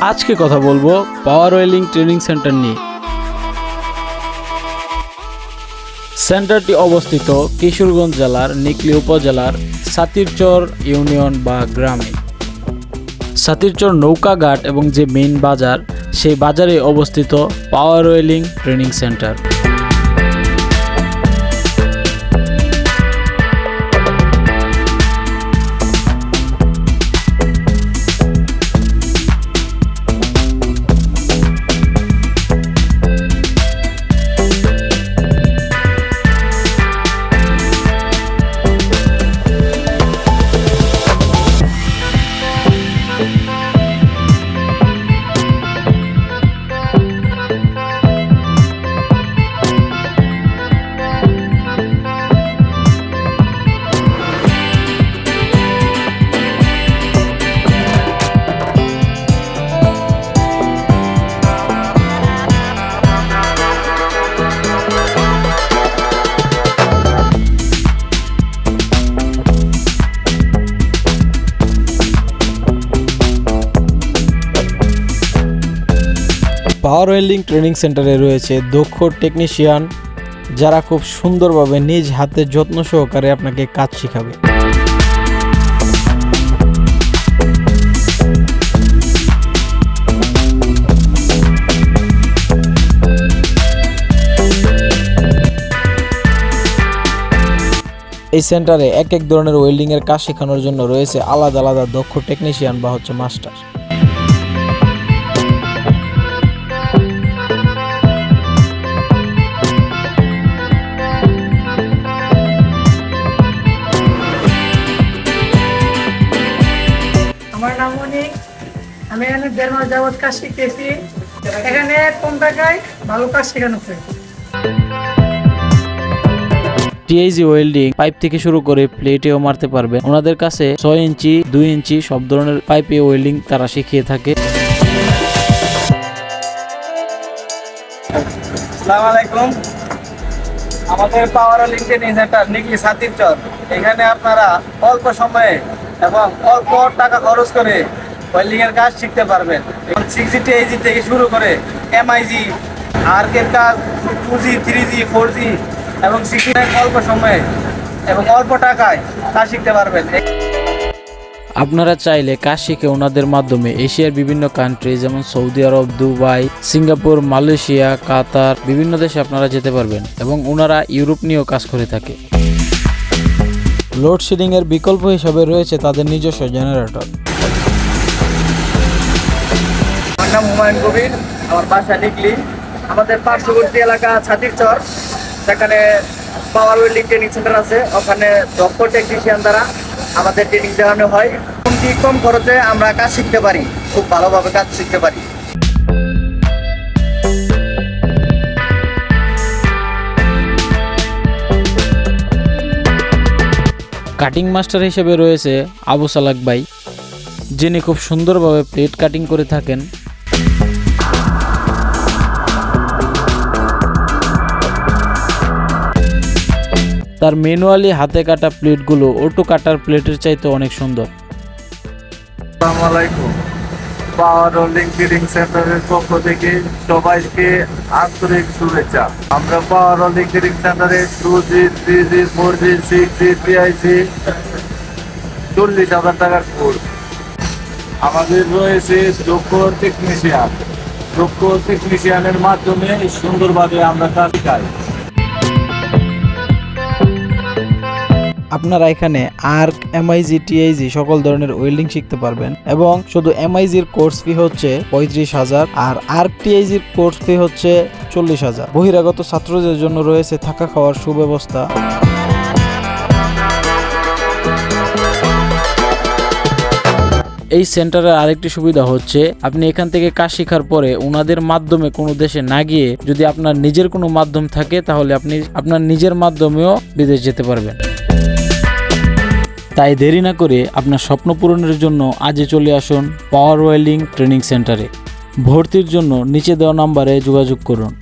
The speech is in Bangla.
আজকে কথা বলব পাওয়ার ওয়েলিং ট্রেনিং সেন্টার নিয়ে। সেন্টারটি অবস্থিত কিশোরগঞ্জ জেলার নিকলি উপজেলার সাতিরচর ইউনিয়ন বা গ্রামে। সাতিরচর নৌকাঘাট এবং যে মেইন বাজার, সেই বাজারে অবস্থিত power welding training centre. Power welding training সেন্টারে রয়েছে দক্ষ টেকনিশিয়ান যারা খুব সুন্দরভাবে নিজ হাতে যত্ন সহকারে আপনাকে কাজ শেখাবে। এই সেন্টারে এক এক ধরনের ওয়েল্ডিংয়ের কাজ শেখানোর জন্য রয়েছে আলাদা আলাদা দক্ষ টেকনিশিয়ান বা হচ্ছে মাস্টার। আমার আমি এখানে দেড় মাস যাবৎ কাজ শিখতেছি এখানে কম টাকায় ভালো কাজ শেখানো হয়। টিআইজি ওয়েল্ডিং পাইপ থেকে শুরু করে প্লেটেও মারতে পারবেন ওনাদের কাছে ছয় ইঞ্চি দুই ইঞ্চি সব ধরনের পাইপে ওয়েল্ডিং তারা শিখিয়ে থাকে। আসসালামু আলাইকুম। আমাদের পাওয়ার লিঙ্কেন সেন্টার নিকলি সাতির চর। এখানে আপনারা অল্প সময়ে এবং অল্প টাকা খরচ করে ওয়েল্ডিংয়ের কাজ শিখতে পারবেন। সিক্স জি টি থেকে শুরু করে এমআইজি আর্কের কাজ two G three G four G এবং সিক্সটি অল্প সময়ে এবং অল্প টাকায় তা শিখতে পারবেন। আপনারা চাইলে কাজ শিখে ওনাদের মাধ্যমে এশিয়ার বিভিন্ন কান্ট্রি যেমন Saudi Arab, Dubai, Singapore, Malaysia, Qatar, বিভিন্ন দেশে আপনারা যেতে পারবেন এবং ওনারা ইউরোপ নিয়েও কাজ করে থাকে। লোডশেডিং এর বিকল্প হিসাবে রয়েছে তাদের নিজস্ব জেনারেটর। নাম হুমায়ুন কবির আমার বাসা নিকলি আমাদের পার্শ্ববর্তী এলাকা ছাতির চর সেখানে পাওয়ার ওয়েল্ডিং ট্রেনিং সেন্টার আছে, ওখানে দক্ষ টেকনিশিয়ান দ্বারা আমাদের ট্রেনিং দেওয়ানো হয়। কোনটি কম খরচে আমরা কাজ শিখতে পারি, খুব ভালোভাবে কাজ শিখতে পারি। কাটিং মাস্টার হিসেবে রয়েছে আবু সালাক ভাই, যিনি খুব সুন্দরভাবে প্লেট কাটিং করে থাকেন। তার ম্যানুয়ালি হাতে কাটা প্লেটগুলো অটো কাটার প্লেটের চাইতে অনেক সুন্দর। আসসালামু আলাইকুম। পাওয়ার হোল্ডিং ট্রেনিং সেন্টারের পক্ষ থেকে সবাইকে আন্তরিক শুভেচ্ছা। আমরা পাওয়ার হোল্ডিং ট্রেনিং সেন্টারে two G three G four G six G PIC চল্লিশ হাজার টাকার কোর্স আমাদের রয়েছে দক্ষ টেকনিশিয়ান দক্ষ টেকনিশিয়ানের মাধ্যমে সুন্দরভাবে আমরা কাজ শিখাই। আপনারা এখানে আর্ক এমআইজি টিআইজি সকল ধরনের ওয়েল্ডিং শিখতে পারবেন। এবং শুধু এমআইজির কোর্স ফি হচ্ছে পঁয়ত্রিশ হাজার আর আর্ক টিআইজির কোর্স ফি হচ্ছে চল্লিশ হাজার। বহিরাগত ছাত্রদের জন্য রয়েছে থাকা খাওয়ার সুব্যবস্থা। এই সেন্টারের আরেকটি সুবিধা হচ্ছে, আপনি এখান থেকে কাজ শেখার পরে ওনাদের মাধ্যমে কোনো দেশে না গিয়ে যদি আপনার নিজের কোনো মাধ্যম থাকে, তাহলে আপনি আপনার নিজের মাধ্যমেও বিদেশ যেতে পারবেন। তাই দেরি না করে আপনার স্বপ্ন পূরণের জন্য আজই চলে আসুন পাওয়ার ওয়েল্ডিং ট্রেনিং সেন্টারে। ভর্তির জন্য নিচে দেওয়া নম্বরে যোগাযোগ করুন।